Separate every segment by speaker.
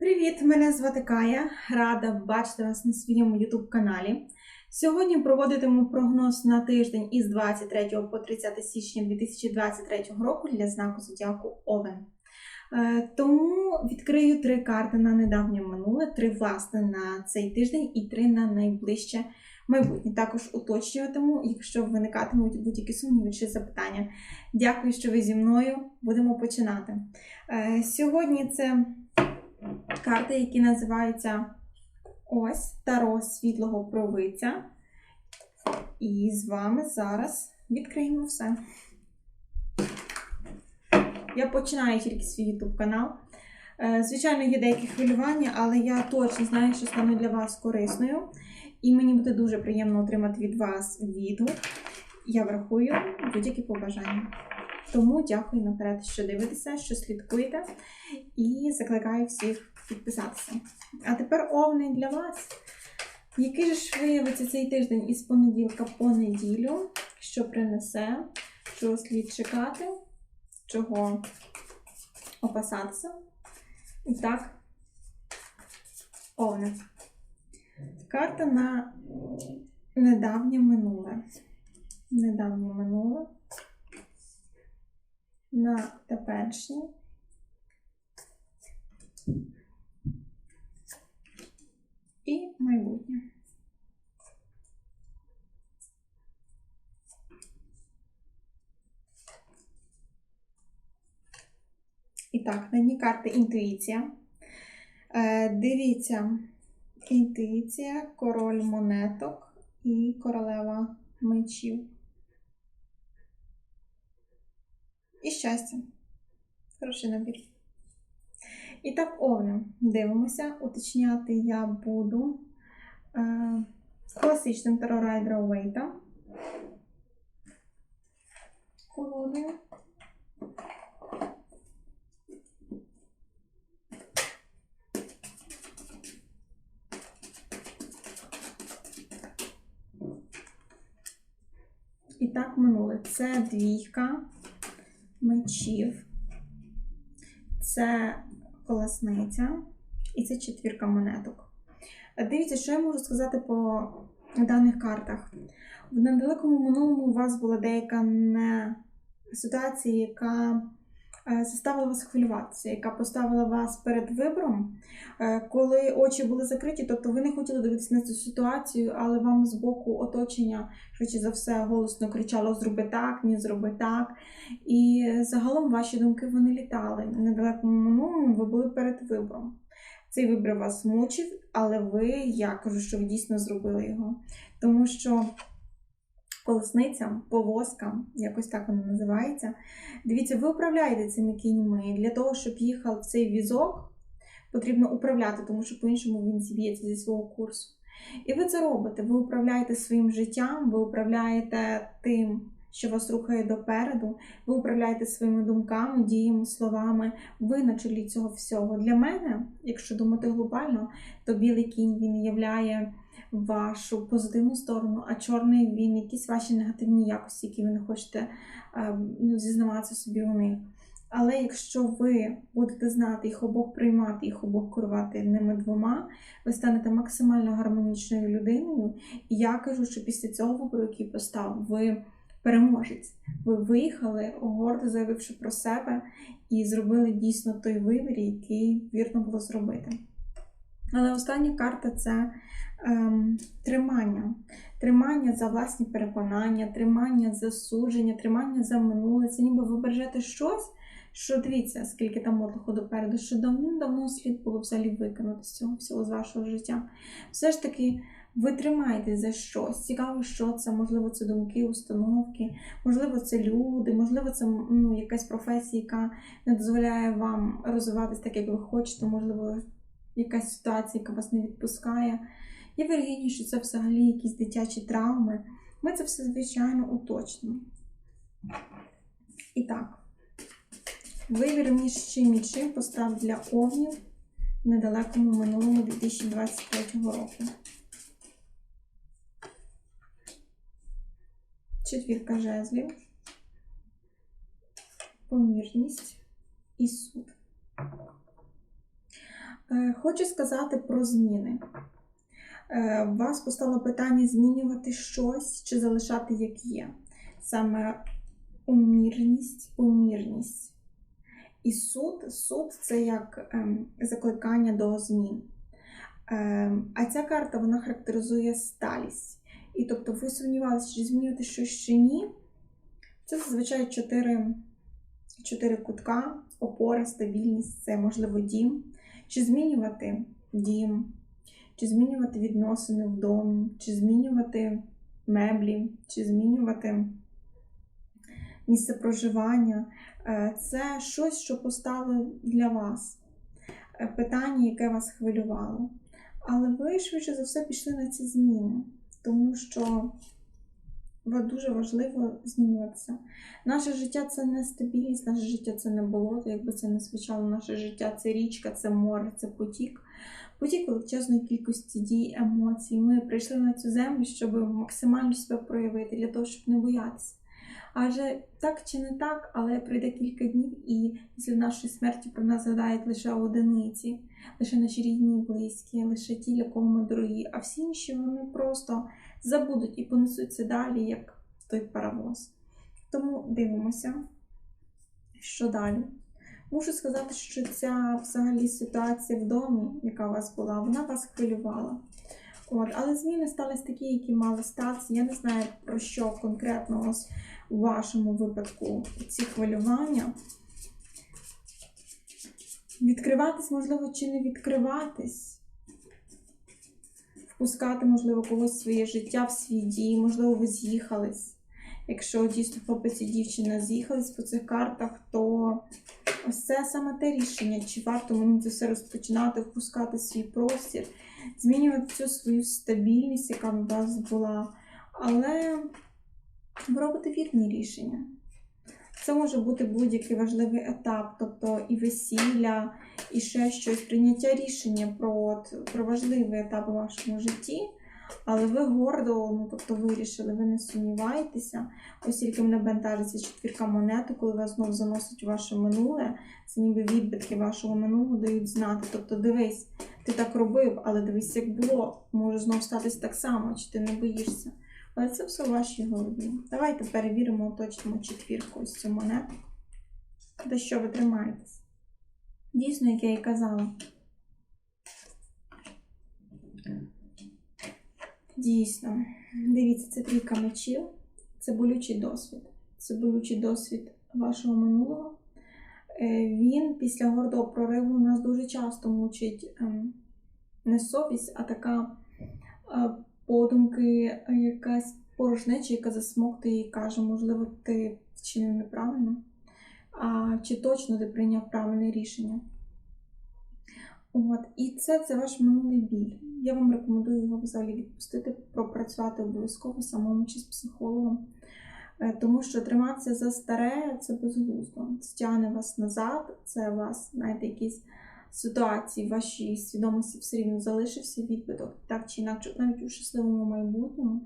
Speaker 1: Привіт! Мене звати Кая. Рада бачити вас на своєму YouTube каналі. Сьогодні проводитиму прогноз на тиждень із 23 по 30 січня 2023 року для знаку зодіаку Овен. Е, Тому відкрию три карти на недавнє минуле, три власне на цей тиждень і три на найближче майбутнє. Також уточнюватиму, якщо виникатимуть будь-які сумніви чи запитання. Дякую, що ви зі мною. Будемо починати. Е, Сьогодні це карти, які називаються ось Таро світлого провиця. І з вами зараз відкриємо все. Я починаю тільки свій YouTube канал. Е, Звичайно, є деякі хвилювання, але я точно знаю, що стану для вас корисною. І мені буде дуже приємно отримати від вас відгук. Я врахую будь-які побажання. Тому дякую наперед, що дивитеся, що слідкуєте, і закликаю всіх підписатися. А тепер овни для вас. Який ж виявиться цей тиждень із понеділка по неділю, що принесе, чого слід чекати, чого опасатися? І так, овни. Карта на недавнє минуле. Недавнє минуле. На теперішнє. І майбутнє. І так, на дні карти інтуїція. Е, дивіться, інтуїція, король монеток і королева мечів. І щастя. Хороший набір. І так, овни. Дивимося. Уточняти я буду е, класичним таро Уейта. Колодою. І так минуле. Це двійка мечів, це колесниця і це четвірка монеток. Дивіться, що я можу сказати по даних картах. В недалекому минулому у вас була деяка не ситуація, яка заставила вас хвилюватися, яка поставила вас перед вибором, е, коли очі були закриті, тобто ви не хотіли дивитися на цю ситуацію, але вам з боку оточення, швидше за все, голосно кричало Зроби так, ні, зроби так. І загалом ваші думки вони літали. Недалекому минулому ви були перед вибором. Цей вибір вас мучив, але ви, я кажу, що ви дійсно зробили його. Тому що колесниця, повозка, якось так вона називається. Дивіться, ви управляєте цими кіньми. Для того, щоб їхав цей візок, потрібно управляти, тому що по-іншому він зіб'ється зі свого курсу. І ви це робите. Ви управляєте своїм життям, ви управляєте тим, що вас рухає допереду, ви управляєте своїми думками, діями, словами, ви на чолі цього всього. Для мене, якщо думати глобально, то білий кінь він являє вашу позитивну сторону, а чорний він якісь ваші негативні якості, які ви не хочете е, ну, зізнаватися собі у них. Але якщо ви будете знати їх обох приймати, їх обох керувати ними двома, ви станете максимально гармонічною людиною. І я кажу, що після цього вибору, який постав, ви переможець. Ви виїхали, гордо заявивши про себе, і зробили дійсно той вибір, який вірно було зробити. Але остання карта це ем, тримання. Тримання за власні переконання, тримання за судження, тримання за минуле. Це ніби ви бережете щось, що дивіться, скільки там мотлуху допереду, що давним-давно слід було взагалі викинути з цього всього з вашого життя. Все ж таки, ви тримаєтесь за щось. Цікаво, що це, можливо, це думки, установки, можливо, це люди, можливо, це ну, якась професія, яка не дозволяє вам розвиватися так, як ви хочете, можливо, якась ситуація, яка вас не відпускає. Є вірогідність, що це взагалі якісь дитячі травми. Ми це все, звичайно, уточнимо. І так, вибір між чим і чим постав для овнів в недалекому минулому 2023 року. Четвірка жезлів, помірність і суд. Е, Хочу сказати про зміни. Е, вас постало питання змінювати щось чи залишати як є. Саме умірність, помірність. І суд, суд це як ем, закликання до змін. Ем, а ця карта вона характеризує сталість. І тобто ви сумнівалися, чи змінювати щось чи ні. Це зазвичай чотири, чотири кутка, опора, стабільність, це можливо дім. Чи змінювати дім, чи змінювати відносини в домі, чи змінювати меблі, чи змінювати місце проживання. Е, Це щось, що постало для вас. Е, Питання, яке вас хвилювало. Але ви швидше за все пішли на ці зміни, тому що дуже важливо змінюватися. Наше життя це не стабільність, наше життя це не болото, якби це не звучало, наше життя це річка, це море, це потік. Потік величезної кількості дій, емоцій. Ми прийшли на цю землю, щоб максимально себе проявити, для того, щоб не боятися. Адже так чи не так, але пройде кілька днів, і після нашої смерті про нас згадають лише одиниці, лише наші рідні, і близькі, лише ті, для кого ми дорогі, а всі інші вони просто забудуть і понесуться далі, як той паровоз. Тому дивимося, що далі. Мушу сказати, що ця взагалі ситуація в домі, яка у вас була, вона вас хвилювала. От, але зміни сталися такі, які мали статися. Я не знаю про що конкретно ось у вашому випадку ці хвилювання. Відкриватись, можливо, чи не відкриватись. Впускати, можливо, когось в своє життя, в свій дій, можливо, ви з'їхались. Якщо дійсно хлопець і дівчина з'їхались по цих картах, то ось це саме те рішення, чи варто мені це все розпочинати, впускати свій простір, змінювати цю свою стабільність, яка в вас була. Але ви робите вірні рішення. Це може бути будь-який важливий етап, тобто і весілля, і ще щось, прийняття рішення про, про важливий етап у вашому житті. Але ви гордо, ну тобто вирішили, ви не сумніваєтеся. Ось тільки мене бентежиться четвірка монети, коли вас знов заносить ваше минуле. Це ніби відбитки вашого минулого дають знати. Тобто, дивись, ти так робив, але дивись, як було. Може знов статись так само, чи ти не боїшся. Але це все в вашій голові. Давайте перевіримо, уточнимо четвірку ось цю монету. За що ви тримаєтесь? Дійсно, як я і казала. Дійсно. Дивіться, це трійка мечів. Це болючий досвід. Це болючий досвід вашого минулого. Е, Він після гордого прориву нас дуже часто мучить ем, не совість, а така е, подумки, е, якась порожнеча, яка засмоктує і каже, можливо, ти вчинив неправильно, а чи точно ти прийняв правильне рішення. От, і це, це ваш минулий біль. Я вам рекомендую його взагалі відпустити, пропрацювати обов'язково самому чи з психологом. Е, Тому що триматися за старе це безглуздо. Це тягне вас назад, це вас, знаєте, якісь ситуації в вашій свідомості все рівно залишився відбиток. Так чи інакше, навіть у щасливому майбутньому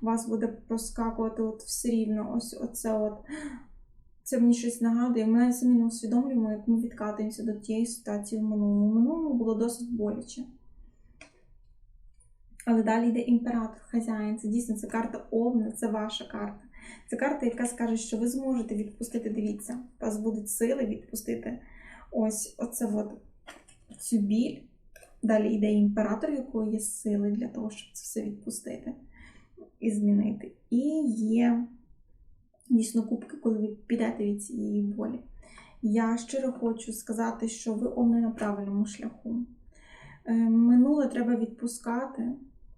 Speaker 1: вас буде проскакувати от все рівно ось оце от. Це мені щось нагадує. Ми самі не усвідомлюємо, як ми відкатуємося до тієї ситуації в минулому. Минулому було досить боляче. Але далі йде імператор, хазяїн. Це дійсно це карта Овна, це ваша карта. Це карта, яка скаже, що ви зможете відпустити. Дивіться, у вас будуть сили відпустити ось оце от, цю біль. Далі йде імператор, у якого є сили для того, щоб це все відпустити і змінити. І є дійсно кубки, коли ви підете від цієї болі. Я щиро хочу сказати, що ви овни на правильному шляху. Е, Минуле треба відпускати.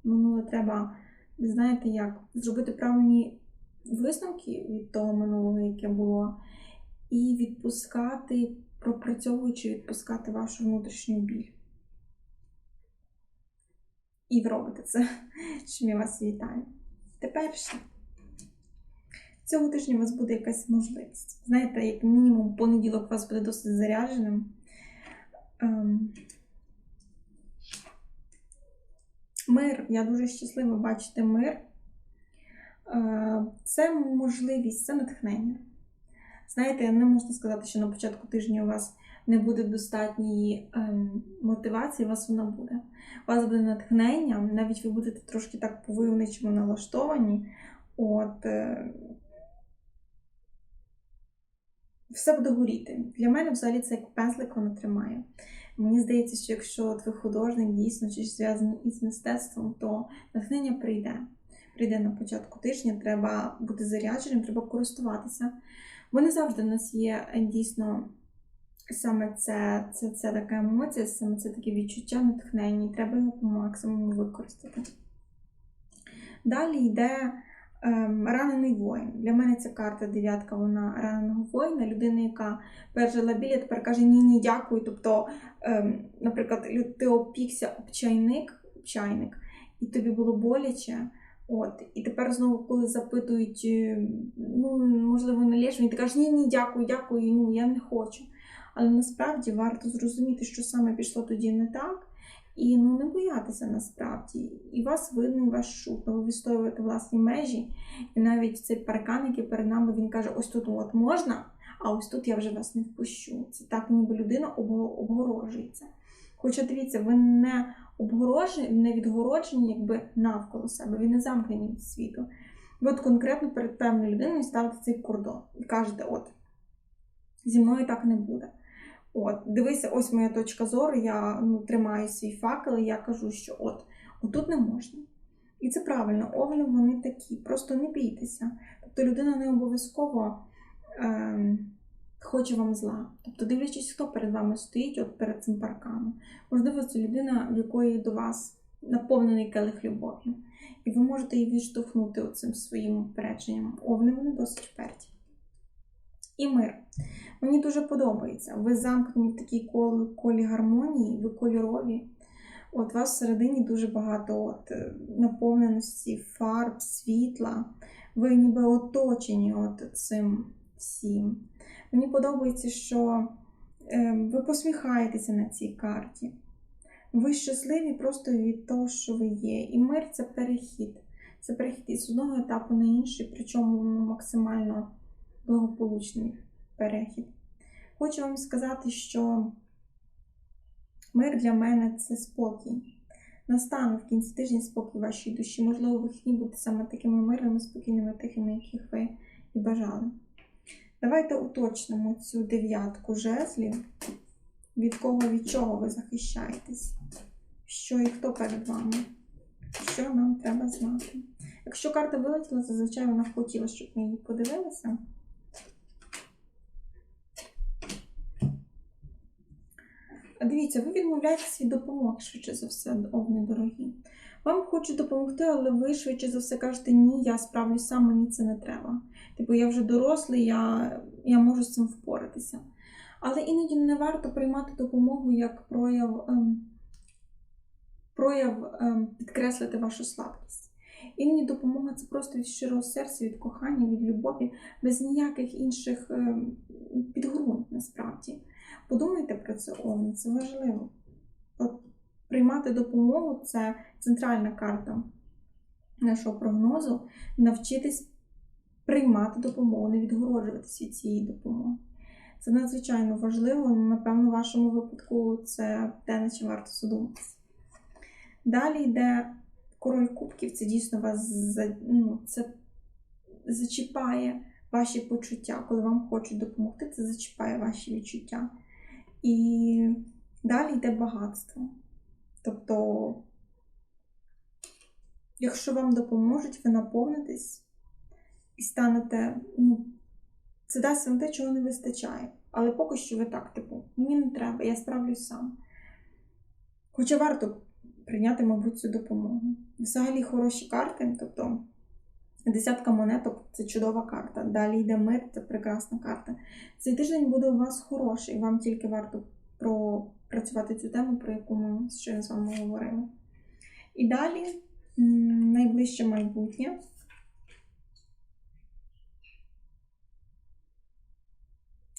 Speaker 1: Минуле треба, знаєте як, зробити правильні висновки від того минулого, яке було, і відпускати, пропрацьовуючи відпускати вашу внутрішню біль. І ви робите це, чим я вас вітаю. Тепер ще. Цього тижня у вас буде якась можливість. Знаєте, як мінімум, понеділок у вас буде досить зарядженим. Ем... Мир. Я дуже щаслива бачити мир. Е, Це можливість, це натхнення. Знаєте, не можна сказати, що на початку тижня у вас не буде достатньої ем, мотивації, у вас вона буде. У вас буде натхнення, навіть ви будете трошки так по-войовничому налаштовані. От, е, все буде горіти. Для мене взагалі це як пензлик воно тримає. Мені здається, що якщо от художник дійсно чи зв'язаний із мистецтвом, то натхнення прийде. Прийде на початку тижня, треба бути зарядженим, треба користуватися. Бо не завжди в нас є е, дійсно саме це, це, це така емоція, саме це таке відчуття натхнення, і треба його по максимуму використати. Далі йде ранений воїн. Для мене ця карта дев'ятка, вона раненого воїна, людина, яка пережила біль, а тепер каже ні, ні, дякую. Тобто, ем, наприклад, ти опікся об чайник, чайник, і тобі було боляче. От, і тепер знову, коли запитують, е, ну, можливо, не лєш, і ти кажеш, ні, ні, дякую, дякую, ну, я не хочу. Але насправді варто зрозуміти, що саме пішло тоді не так, і ну, не боятися насправді. І вас видно, і вас чутно, ви відстоюєте власні межі. І навіть цей паркан, який перед нами, він каже, ось тут от можна, а ось тут я вже вас не впущу. Це так, ніби людина обго- обгорожується. Хоча дивіться, ви не обгорожені, не відгороджені якби навколо себе, ви не замкнені від світу. Ви от конкретно перед певною людиною ставите цей кордон і кажете, от, зі мною так не буде. От, дивися, ось моя точка зору, я ну, тримаю свій факел, і я кажу, що от, отут не можна. І це правильно, огляд вони такі, просто не бійтеся. Тобто людина не обов'язково ем, хоче вам зла. Тобто, дивлячись, хто перед вами стоїть, от перед цим парканом. Можливо, це людина, в якої до вас наповнений келих любов'ю. І ви можете її відштовхнути оцим своїм упередженням. Овни вони досить вперті. І мир. Мені дуже подобається. Ви замкнені в такій кол- колі гармонії, ви кольорові. От вас всередині дуже багато от, е, наповненості, фарб, світла. Ви ніби оточені от цим всім. Мені подобається, що е, ви посміхаєтеся на цій карті. Ви щасливі просто від того, що ви є. І мир це перехід. Це перехід із одного етапу на інший, причому ну, максимально благополучний перехід. Хочу вам сказати, що мир для мене це спокій. Настане в кінці тижня спокій вашій душі. Можливо, вихідні будуть саме такими мирними, спокійними, тихими, яких ви і бажали. Давайте уточнимо цю дев'ятку жезлів. Від кого, від чого ви захищаєтесь? Що і хто перед вами? Що нам треба знати? Якщо карта вилетіла, зазвичай вона хотіла, щоб ми її подивилися. А Дивіться, ви відмовляєтесь від допомоги, швидше за все, овни дорогі. Вам хочуть допомогти, але ви швидше за все кажете, ні, я справлюсь сам, мені це не треба. Типу, я вже дорослий, я, я можу з цим впоратися. Але іноді не варто приймати допомогу як прояв, ем, прояв ем, підкреслити вашу слабкість. Іноді допомога це просто від щирого серця, від кохання, від любові, без ніяких інших ем, підґрунт насправді. Подумайте про це, Овни, це важливо. От приймати допомогу це центральна карта нашого прогнозу. Навчитись приймати допомогу, не відгороджуватися від цієї допомоги. Це надзвичайно важливо. Напевно, в вашому випадку це те, над чим варто задуматися. Далі йде король кубків. Це дійсно вас ну, це зачіпає ваші почуття. Коли вам хочуть допомогти, це зачіпає ваші відчуття. І далі йде багатство. Тобто, якщо вам допоможуть, ви наповнитесь і станете, ну, це дасть вам те, чого не вистачає. Але поки що ви так, типу, мені не треба, я справлюсь сам. Хоча варто прийняти, мабуть, цю допомогу. Взагалі хороші карти, тобто десятка монеток це чудова карта. Далі йде мир, це прекрасна карта. Цей тиждень буде у вас хороший, вам тільки варто пропрацювати цю тему, про яку ми щойно з вами говорили. І далі найближче майбутнє.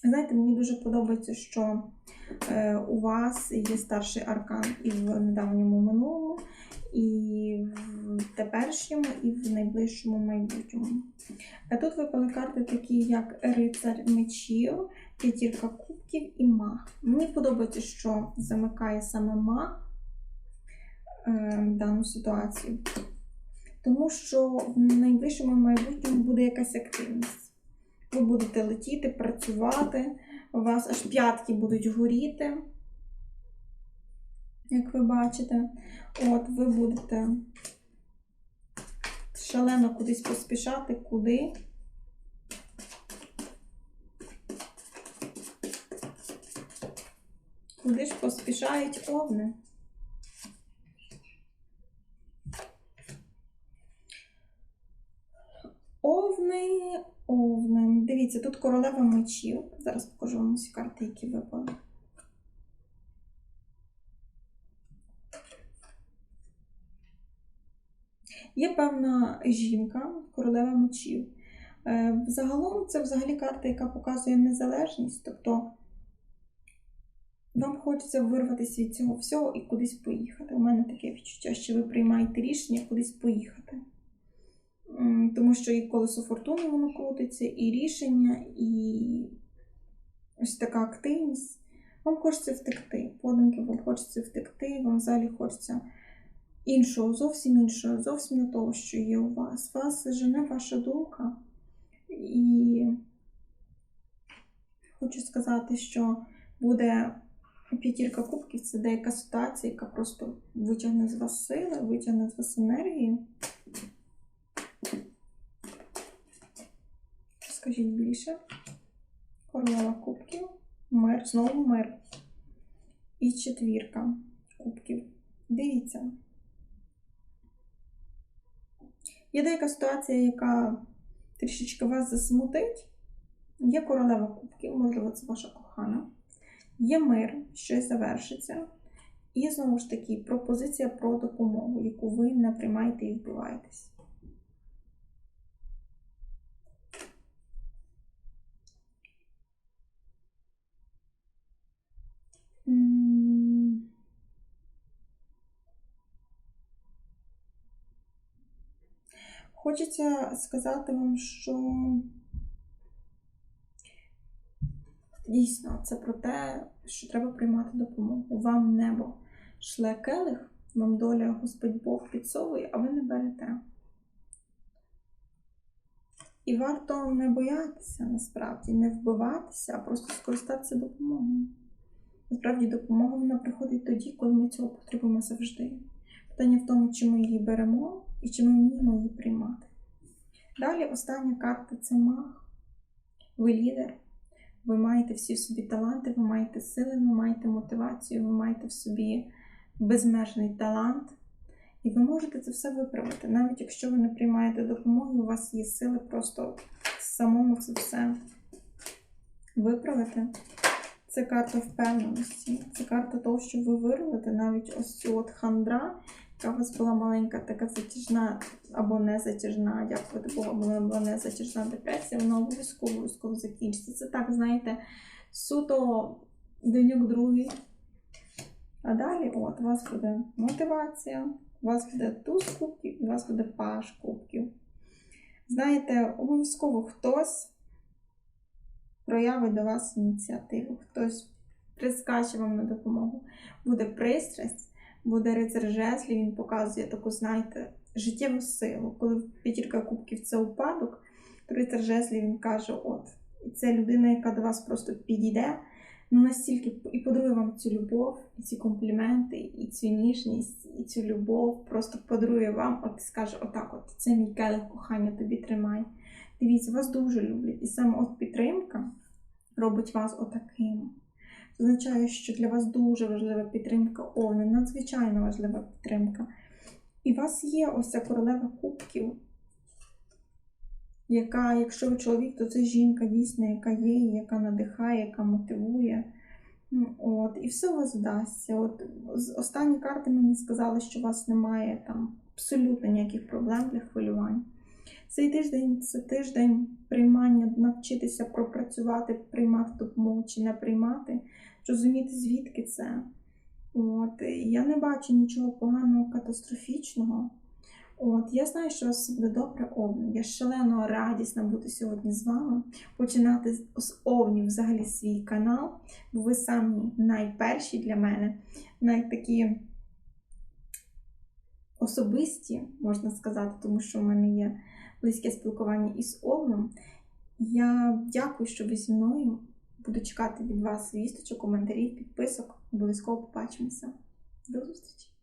Speaker 1: Знаєте, мені дуже подобається, що е, у вас є старший аркан і в недавньому минулому, і в теперішньому, і в найближчому майбутньому. А тут випали карти такі, як рицар мечів, п'ятірка кубків. і маг. Мені подобається, що замикає саме маг е, дану ситуацію. Тому що в найближчому майбутньому буде якась активність. Ви будете летіти, працювати, у вас аж п'ятки будуть горіти, як ви бачите. От, ви будете шалено кудись поспішати, куди. Куди ж поспішають овни? Овни, овни. Дивіться, тут королева мечів. Зараз покажу вам усі карти, які випали. Є певна жінка, королева мечів. Е, Загалом це взагалі карта, яка показує незалежність. Тобто вам хочеться вирватися від цього всього і кудись поїхати. У мене таке відчуття, що ви приймаєте рішення кудись поїхати. Тому що і колесо фортуни воно крутиться, і рішення, і ось така активність. Вам хочеться втекти. Подумки, вам хочеться втекти, вам взагалі хочеться іншого, зовсім іншого, зовсім не того, що є у вас. Вас жене ваша думка. І хочу сказати, що буде п'ятірка кубків це деяка ситуація, яка просто витягне з вас сили, витягне з вас енергію. Скажіть більше. Королева кубків, мир, знову мир. І четвірка кубків. Дивіться. Є деяка ситуація, яка трішечки вас засмутить. Є королева кубків, можливо, це ваша кохана. Є мир, щось завершиться. І знову ж таки пропозиція про допомогу, яку ви не приймаєте і вбиваєтесь. Хочеться сказати вам, що дійсно це про те, що треба приймати допомогу. Вам небо шле келих, вам доля Господь Бог підсовує, а ви не берете. І варто не боятися насправді, не вбиватися, а просто скористатися допомогою. Насправді допомога вона приходить тоді, коли ми цього потребуємо завжди. Питання в тому, чи ми її беремо і чи ми вміємо її приймати. Далі остання карта це маг. Ви лідер. Ви маєте всі в собі таланти, ви маєте сили, ви маєте мотивацію, ви маєте в собі безмежний талант. І ви можете це все виправити. Навіть якщо ви не приймаєте допомоги, у вас є сили просто самому це все виправити. Це карта впевненості. Це карта того, що ви вирвете навіть ось цю от хандра, яка у вас була маленька, така затяжна або не затяжна, дякувати Богу, або була не затяжна депресія, вона обов'язково обов'язково закінчиться. Це так, знаєте, суто денюк другий. А далі от, у вас буде мотивація, у вас буде туз кубків, і у вас буде паш кубків. Знаєте, обов'язково хтось проявить до вас ініціативу, хтось прискаче вам на допомогу. Буде пристрасть, буде рицар жезлів, він показує таку, знаєте, життєву силу. Коли п'ятірка кубків це упадок, то рицар жезлів він каже: от, це людина, яка до вас просто підійде. Ну, настільки і подарує вам цю любов, і ці компліменти, і цю ніжність, і цю любов просто подарує вам, от скаже, отак, от це мій келих кохання тобі тримай. Дивіться, вас дуже люблять. І саме от підтримка робить вас отаким. Означає, що для вас дуже важлива підтримка Овни, надзвичайно важлива підтримка. І у вас є ось ця королева кубків, яка, якщо ви чоловік, то це жінка дійсно, яка є, яка надихає, яка мотивує. От, і все у вас вдасться. От, останні карти мені сказали, що у вас немає там абсолютно ніяких проблем для хвилювань. Цей тиждень це тиждень приймання, навчитися пропрацювати, приймати допомогу чи не приймати, розуміти, звідки це. От. Я не бачу нічого поганого, катастрофічного. От, я знаю, що у вас буде добре, Овни. Я шалено радісна бути сьогодні з вами, починати з- Овнів взагалі свій канал, бо ви самі найперші для мене, найтакі особисті, можна сказати, тому що в мене є близьке спілкування із Овном. Я дякую, що ви зі мною. Буду чекати від вас вісточок, коментарів, підписок. Обов'язково побачимося. До зустрічі!